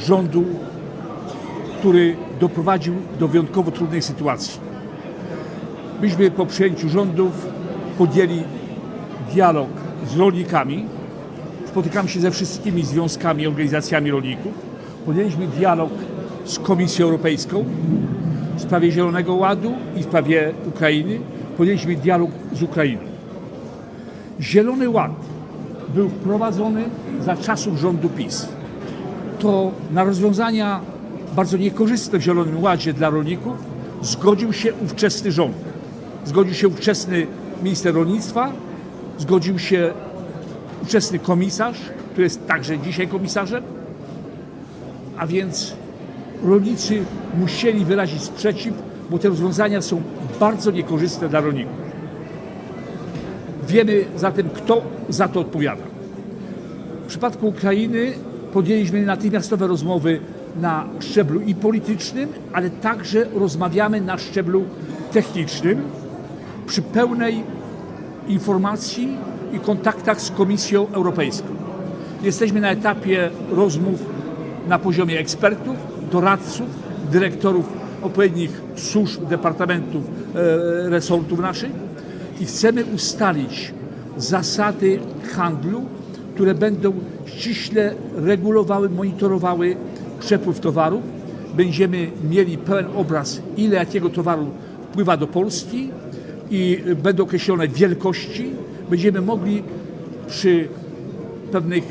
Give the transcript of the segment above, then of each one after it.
rządu, który doprowadził do wyjątkowo trudnej sytuacji. Myśmy po przejęciu rządów podjęli dialog z rolnikami. Spotykamy się ze wszystkimi związkami organizacjami rolników. Podjęliśmy dialog z Komisją Europejską w sprawie Zielonego Ładu i w sprawie Ukrainy. Podjęliśmy dialog z Ukrainą. Zielony Ład był wprowadzony za czasów rządu PiS. To na rozwiązania bardzo niekorzystne w Zielonym Ładzie dla rolników zgodził się ówczesny rząd. Zgodził się ówczesny minister rolnictwa, zgodził się ówczesny komisarz, który jest także dzisiaj komisarzem, a więc rolnicy musieli wyrazić sprzeciw, bo te rozwiązania są bardzo niekorzystne dla rolników. Wiemy zatem, kto za to odpowiada. W przypadku Ukrainy podjęliśmy natychmiastowe rozmowy na szczeblu i politycznym, ale także rozmawiamy na szczeblu technicznym przy pełnej informacji i kontaktach z Komisją Europejską. Jesteśmy na etapie rozmów na poziomie ekspertów, doradców, dyrektorów odpowiednich służb, departamentów, e, resortów naszych i chcemy ustalić zasady handlu, które będą ściśle regulowały, monitorowały przepływ towarów. Będziemy mieli pełen obraz, ile jakiego towaru wpływa do Polski i będą określone wielkości. Będziemy mogli przy pewnych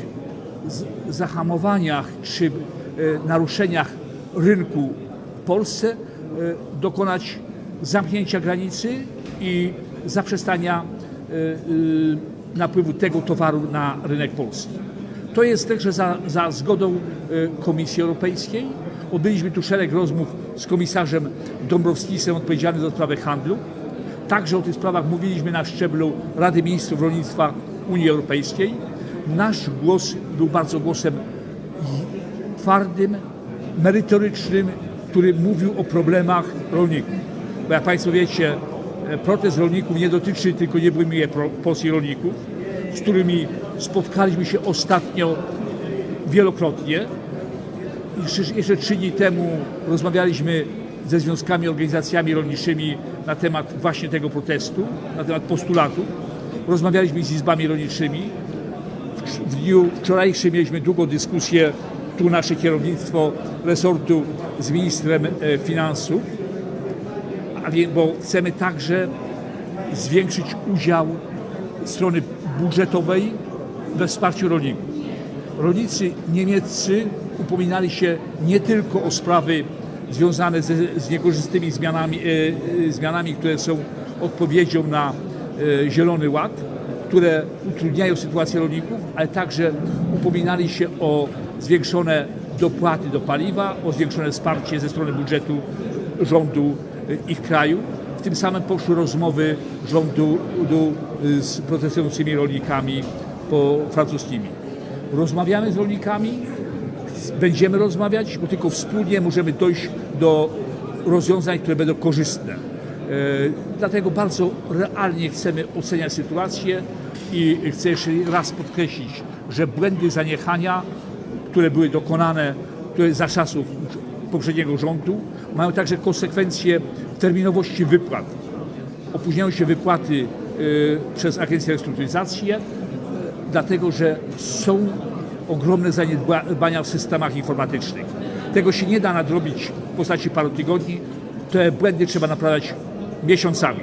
zahamowaniach czy e, naruszeniach rynku w Polsce e, dokonać zamknięcia granicy i zaprzestania e, napływu tego towaru na rynek polski. To jest także za, za zgodą e, Komisji Europejskiej. Odbyliśmy tu szereg rozmów z komisarzem Dąbrowskisem odpowiedzialnym za sprawę handlu. Także o tych sprawach mówiliśmy na szczeblu Rady Ministrów Rolnictwa Unii Europejskiej. Nasz głos był bardzo głosem twardym, merytorycznym, który mówił o problemach rolników. Bo jak Państwo wiecie, protest rolników nie dotyczy tylko niewątpliwie pro- polskich rolników, z którymi spotkaliśmy się ostatnio wielokrotnie. Jeszcze, trzy dni temu rozmawialiśmy ze związkami, organizacjami rolniczymi na temat właśnie tego protestu, na temat postulatu. Rozmawialiśmy z izbami rolniczymi. W dniu wczorajszym mieliśmy długą dyskusję, tu nasze kierownictwo resortu z ministrem e, finansów, bo chcemy także zwiększyć udział strony budżetowej we wsparciu rolników. Rolnicy niemieccy upominali się nie tylko o sprawy związane ze, z niekorzystnymi zmianami, e, e, zmianami, które są odpowiedzią na e, Zielony Ład, które utrudniają sytuację rolników, ale także upominali się o zwiększone dopłaty do paliwa, o zwiększone wsparcie ze strony budżetu rządu ich kraju. W tym samym poszły rozmowy rządu e, z protestującymi rolnikami po francuskimi. Rozmawiamy z rolnikami, będziemy rozmawiać, bo tylko wspólnie możemy dojść do rozwiązań, które będą korzystne. E, Dlatego bardzo realnie chcemy oceniać sytuację i chcę jeszcze raz podkreślić, że błędy zaniechania, które były dokonane które za czasów poprzedniego rządu, mają także konsekwencje terminowości wypłat. Opóźniają się wypłaty e, przez Agencję Restrukturyzacji, e, dlatego że są ogromne zaniedbania w systemach informatycznych. Tego się nie da nadrobić w postaci paru tygodni. Te błędy trzeba naprawiać miesiącami.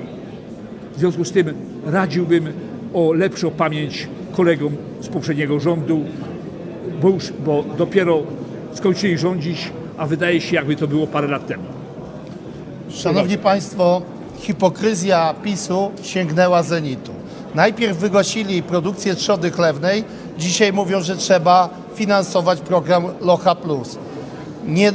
W związku z tym radziłbym o lepszą pamięć kolegom z poprzedniego rządu, bo, już, bo dopiero skończyli rządzić, a wydaje się, jakby to było parę lat temu. Szanowni Państwo, hipokryzja PiSu sięgnęła zenitu. Najpierw wygłosili produkcję trzody chlewnej, dzisiaj mówią, że trzeba finansować program Locha Plus. Nie,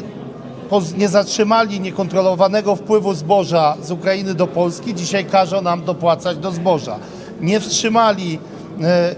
nie zatrzymali niekontrolowanego wpływu zboża z Ukrainy do Polski, dzisiaj każą nam dopłacać do zboża. Nie wstrzymali e,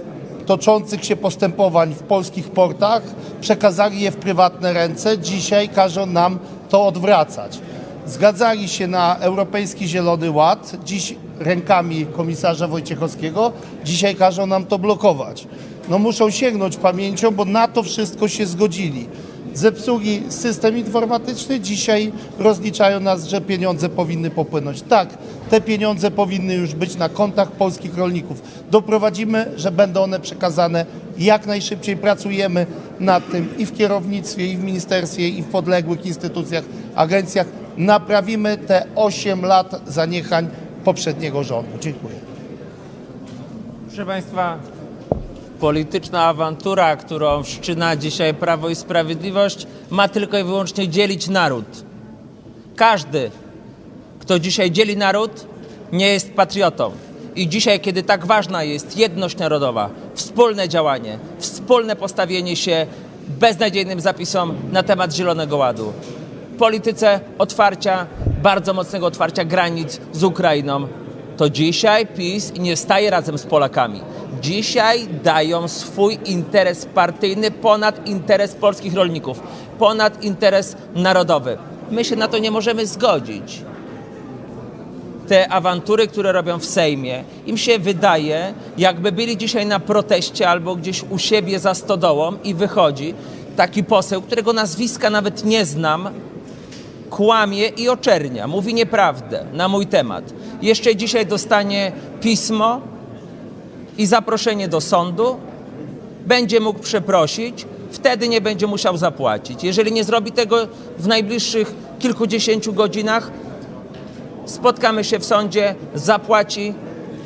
toczących się postępowań w polskich portach, przekazali je w prywatne ręce, dzisiaj każą nam to odwracać. Zgadzali się na Europejski Zielony Ład, dziś rękami komisarza Wojciechowskiego, dzisiaj każą nam to blokować. No muszą sięgnąć pamięcią, bo na to wszystko się zgodzili. Zepsuli system informatyczny, dzisiaj rozliczają nas, że pieniądze powinny popłynąć. Tak, te pieniądze powinny już być na kontach polskich rolników. Doprowadzimy, że będą one przekazane jak najszybciej. Pracujemy nad tym i w kierownictwie, i w ministerstwie, i w podległych instytucjach, agencjach. Naprawimy te 8 lat zaniechań poprzedniego rządu. Dziękuję. Proszę Państwa, polityczna awantura, którą wszczyna dzisiaj Prawo i Sprawiedliwość, ma tylko i wyłącznie dzielić naród. Każdy, kto dzisiaj dzieli naród, nie jest patriotą. I dzisiaj, kiedy tak ważna jest jedność narodowa, wspólne działanie, wspólne postawienie się beznadziejnym zapisom na temat Zielonego Ładu, polityce otwarcia, bardzo mocnego otwarcia granic z Ukrainą, to dzisiaj PiS nie staje razem z Polakami. Dzisiaj dają swój interes partyjny ponad interes polskich rolników, ponad interes narodowy. My się na to nie możemy zgodzić. Te awantury, które robią w Sejmie, im się wydaje, jakby byli dzisiaj na proteście albo gdzieś u siebie za stodołą i wychodzi taki poseł, którego nazwiska nawet nie znam, kłamie i oczernia, mówi nieprawdę na mój temat. Jeszcze dzisiaj dostanie pismo i zaproszenie do sądu, będzie mógł przeprosić, wtedy nie będzie musiał zapłacić. Jeżeli nie zrobi tego w najbliższych kilkudziesięciu godzinach, spotkamy się w sądzie, zapłaci,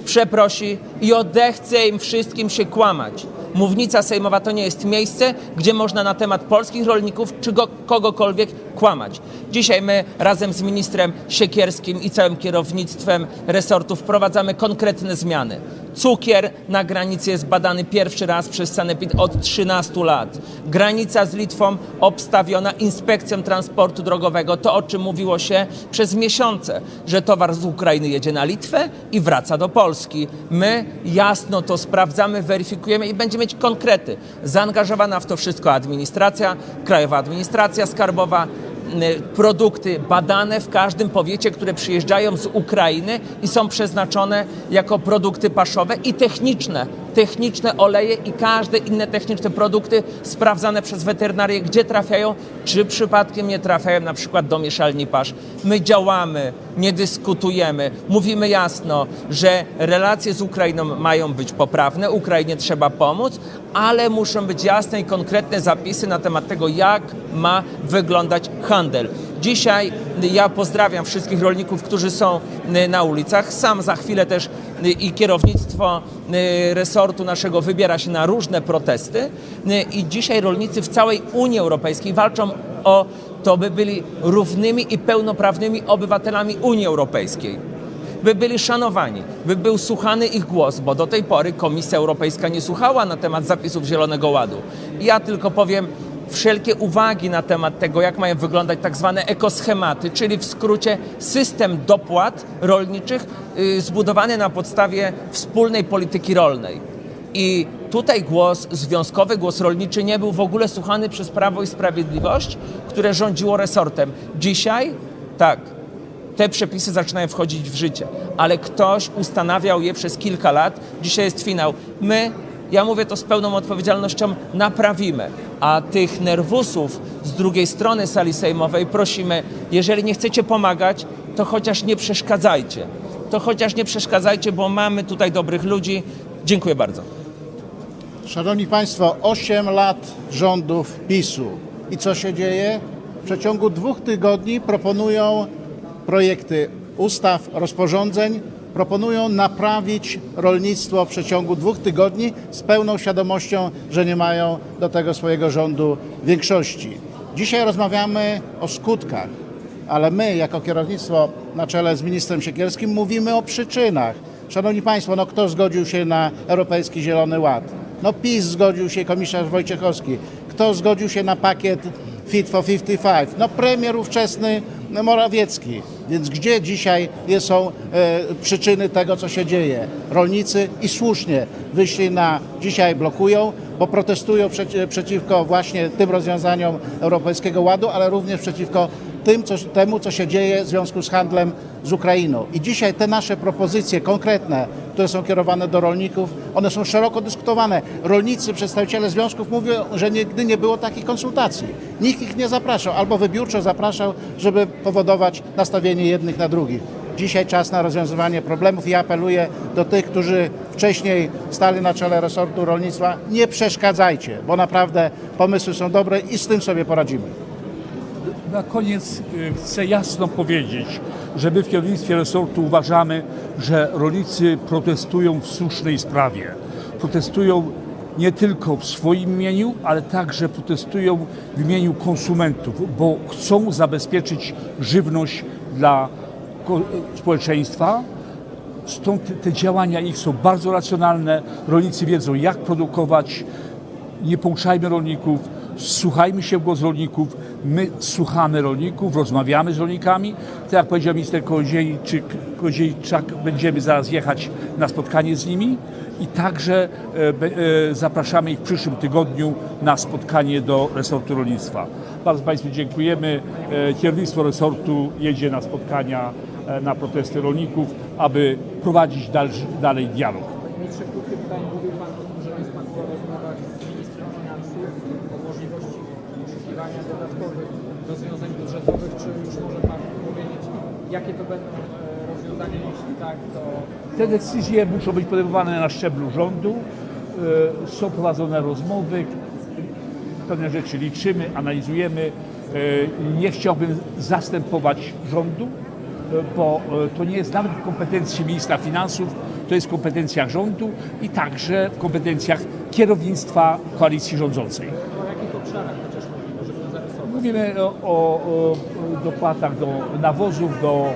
przeprosi i odechce im wszystkim się kłamać. Mównica sejmowa to nie jest miejsce, gdzie można na temat polskich rolników czy go, kogokolwiek kłamać. Dzisiaj my razem z ministrem Siekierskim i całym kierownictwem resortu wprowadzamy konkretne zmiany. Cukier na granicy jest badany pierwszy raz przez Sanepid od 13 lat. Granica z Litwą obstawiona inspekcją transportu drogowego. To, o czym mówiło się przez miesiące, że towar z Ukrainy jedzie na Litwę i wraca do Polski. My jasno to sprawdzamy, weryfikujemy i będziemy mieć konkrety. Zaangażowana w to wszystko administracja, Krajowa Administracja Skarbowa, produkty badane w każdym powiecie, które przyjeżdżają z Ukrainy i są przeznaczone jako produkty paszowe i techniczne. Techniczne oleje i każde inne techniczne produkty sprawdzane przez weterynarię, gdzie trafiają, czy przypadkiem nie trafiają na przykład do mieszalni pasz. My działamy, nie dyskutujemy, mówimy jasno, że relacje z Ukrainą mają być poprawne, Ukrainie trzeba pomóc, ale muszą być jasne i konkretne zapisy na temat tego, jak ma wyglądać handel. Dzisiaj ja pozdrawiam wszystkich rolników, którzy są y, na ulicach. Sam za chwilę też y, i kierownictwo y, resortu naszego wybiera się na różne protesty. I dzisiaj rolnicy w całej Unii Europejskiej walczą o to, by byli równymi i pełnoprawnymi obywatelami Unii Europejskiej by byli szanowani, by był słuchany ich głos, bo do tej pory Komisja Europejska nie słuchała na temat zapisów Zielonego Ładu. Ja tylko powiem wszelkie uwagi na temat tego, jak mają wyglądać tak zwane ekoschematy, czyli w skrócie system dopłat rolniczych y, zbudowany na podstawie wspólnej polityki rolnej. I tutaj głos związkowy, głos rolniczy nie był w ogóle słuchany przez Prawo i Sprawiedliwość, które rządziło resortem. Dzisiaj tak, te przepisy zaczynają wchodzić w życie, ale ktoś ustanawiał je przez kilka lat. Dzisiaj jest finał. My, ja mówię to z pełną odpowiedzialnością, naprawimy. A tych nerwusów z drugiej strony sali sejmowej prosimy, jeżeli nie chcecie pomagać, to chociaż nie przeszkadzajcie. To chociaż nie przeszkadzajcie, bo mamy tutaj dobrych ludzi. Dziękuję bardzo. Szanowni Państwo, 8 lat rządów PiSu. I co się dzieje? W przeciągu dwóch tygodni proponują projekty ustaw, rozporządzeń, proponują naprawić rolnictwo w przeciągu dwóch tygodni z pełną świadomością, że nie mają do tego swojego rządu większości. Dzisiaj rozmawiamy o skutkach, ale my, jako kierownictwo na czele z ministrem Siekierskim, mówimy o przyczynach. Szanowni Państwo, no kto zgodził się na Europejski Zielony Ład? No PiS zgodził się, komisarz Wojciechowski. Kto zgodził się na pakiet Fit for 55? No premier ówczesny Morawiecki. Więc gdzie dzisiaj są e, przyczyny tego, co się dzieje? Rolnicy i słusznie wyszli na, dzisiaj blokują, bo protestują przeci- przeciwko właśnie tym rozwiązaniom Europejskiego Ładu, ale również przeciwko tym, co, temu, co się dzieje w związku z handlem z Ukrainą. I dzisiaj te nasze propozycje konkretne, które są kierowane do rolników, one są szeroko dyskutowane. Rolnicy, przedstawiciele związków mówią, że nigdy nie było takich konsultacji. Nikt ich nie zapraszał, albo wybiórczo zapraszał, żeby powodować nastawienie jednych na drugich. Dzisiaj czas na rozwiązywanie problemów i apeluję do tych, którzy wcześniej stali na czele resortu rolnictwa, nie przeszkadzajcie, bo naprawdę pomysły są dobre i z tym sobie poradzimy. Na koniec y, chcę jasno powiedzieć, że my w kierownictwie resortu uważamy, że rolnicy protestują w słusznej sprawie. Protestują nie tylko w swoim imieniu, ale także protestują w imieniu konsumentów, bo chcą zabezpieczyć żywność dla społeczeństwa. Stąd te- działania ich są bardzo racjonalne. Rolnicy wiedzą, jak produkować, nie pouczajmy rolników, słuchajmy się głos rolników, my słuchamy rolników, rozmawiamy z rolnikami. Tak jak powiedział minister Kołodziejczyk, Kołodziejczak, będziemy zaraz jechać na spotkanie z nimi i także e, e, zapraszamy ich w przyszłym tygodniu na spotkanie do resortu rolnictwa. Bardzo Państwu dziękujemy. E, Kierownictwo resortu jedzie na spotkania, na protesty rolników, aby prowadzić dalszy, dalej dialog. Ministrze, krótkie pytanie. Mówił Pan o tym, że jest Pan po rozmowach z ministrem finansów o możliwości poszukiwania dodatkowych rozwiązań budżetowych. Czy już może Pan powiedzieć, jakie to będą e, rozwiązania? Jeśli tak, to Te decyzje muszą być podejmowane na szczeblu rządu. E, Są prowadzone rozmowy, pewne rzeczy liczymy, analizujemy. E, Nie chciałbym zastępować rządu, bo to nie jest nawet w kompetencji ministra finansów, to jest w kompetencjach rządu i także w kompetencjach kierownictwa koalicji rządzącej. o jakich obszarach chociaż mówimy, żeby to zarysować? Mówimy o, o, o dopłatach do nawozów, do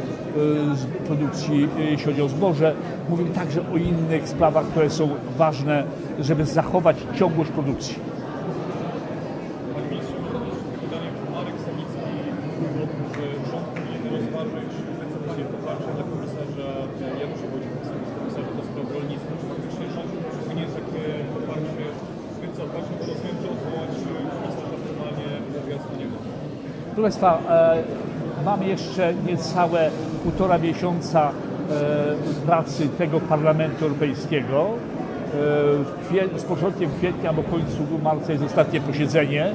y, produkcji, y, jeśli chodzi o zboże. Mówimy także o innych sprawach, które są ważne, żeby zachować ciągłość produkcji. Panie ministrze, pytanie Marek Sawicki mówił o tym, że rząd powinien rozważyć wycofanie poparcia dla komisarza Janusza Wojciechowskiego, komisarza do spraw rolnictwa. Czy faktycznie rząd powinien takie poparcie wycofać, no bo rozumiem, że odwołać komisarza formalnie mówiąc do niego. Państwa, e, mamy jeszcze niecałe półtora miesiąca e, pracy tego Parlamentu Europejskiego. E, z początkiem kwietnia albo końcu marca jest ostatnie posiedzenie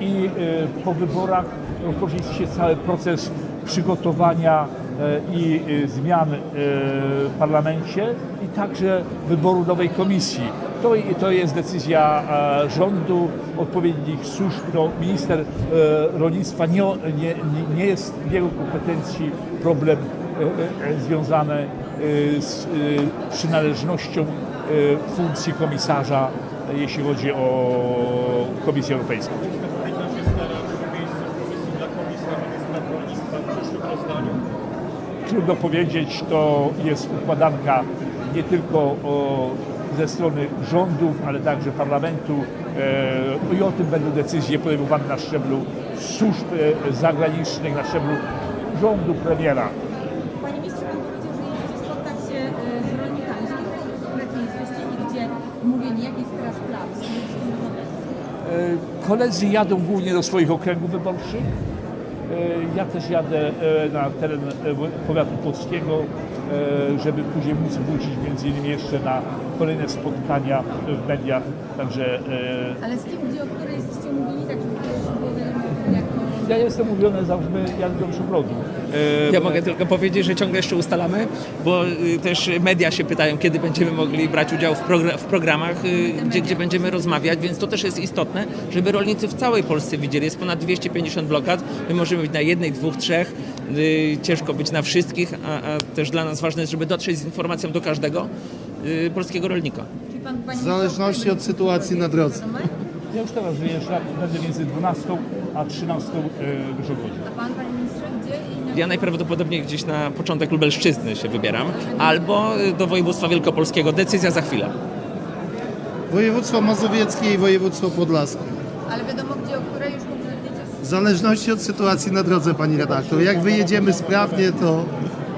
i po wyborach rozpocznie się cały proces przygotowania i zmian w parlamencie i także wyboru nowej komisji. To, to jest decyzja e, rządu, odpowiednich służb. No, minister e, rolnictwa nie, nie, nie- jest w jego kompetencji problem e, związany z przynależnością funkcji komisarza, jeśli chodzi o Komisję Europejską. Trudno powiedzieć, to jest układanka nie tylko o, ze strony rządów, ale także parlamentu e, i o tym będą decyzje podejmowane na szczeblu służb e, zagranicznych, na szczeblu rządu premiera. Panie ministrze, pan powiedział, że spotkać się z rolnikami. Jesteście gdzie jaki jest teraz plan? E, Koledzy jadą głównie do swoich okręgów wyborczych. E, Ja też jadę e, na teren e, powiatu polskiego, żeby później móc wrócić między innymi jeszcze na kolejne spotkania w mediach. Także Ale z kim, gdzie, o której jesteście umówieni, tak żeby to już było wiadomo, jako... ja jestem umówiony, załóżmy, jadę do Przybrodu. E, Ja mogę tylko powiedzieć, że ciągle jeszcze ustalamy, bo y, też media się pytają, kiedy będziemy mogli brać udział w, progra- w programach, y, gdzie, gdzie będziemy rozmawiać, więc to też jest istotne, żeby rolnicy w całej Polsce widzieli. Jest ponad 250 blokad, my możemy być na jednej, dwóch, trzech, y, ciężko być na wszystkich, a, a też dla nas ważne jest, żeby dotrzeć z informacją do każdego polskiego rolnika. W zależności od sytuacji na drodze. Ja już teraz wyjeżdżam, będę między 12 a 13 e, Wysokości. A pan, panie ministrze, gdzie Ja najprawdopodobniej gdzieś na początek Lubelszczyzny się wybieram, albo y, do województwa wielkopolskiego. Decyzja za chwilę. Województwo mazowieckie i województwo podlaskie. Ale wiadomo, gdzie, o której już konkretnie W zależności od sytuacji na drodze, pani redaktor. Jak wyjedziemy sprawnie, to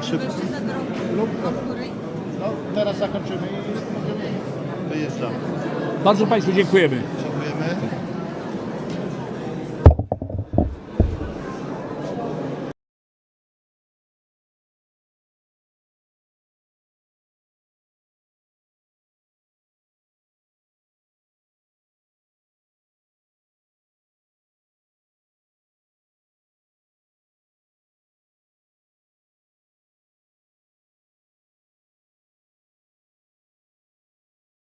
szybko Jeszcze na drogę, o której... No, teraz zakończymy i wyjeżdżamy. Bardzo Państwu dziękujemy.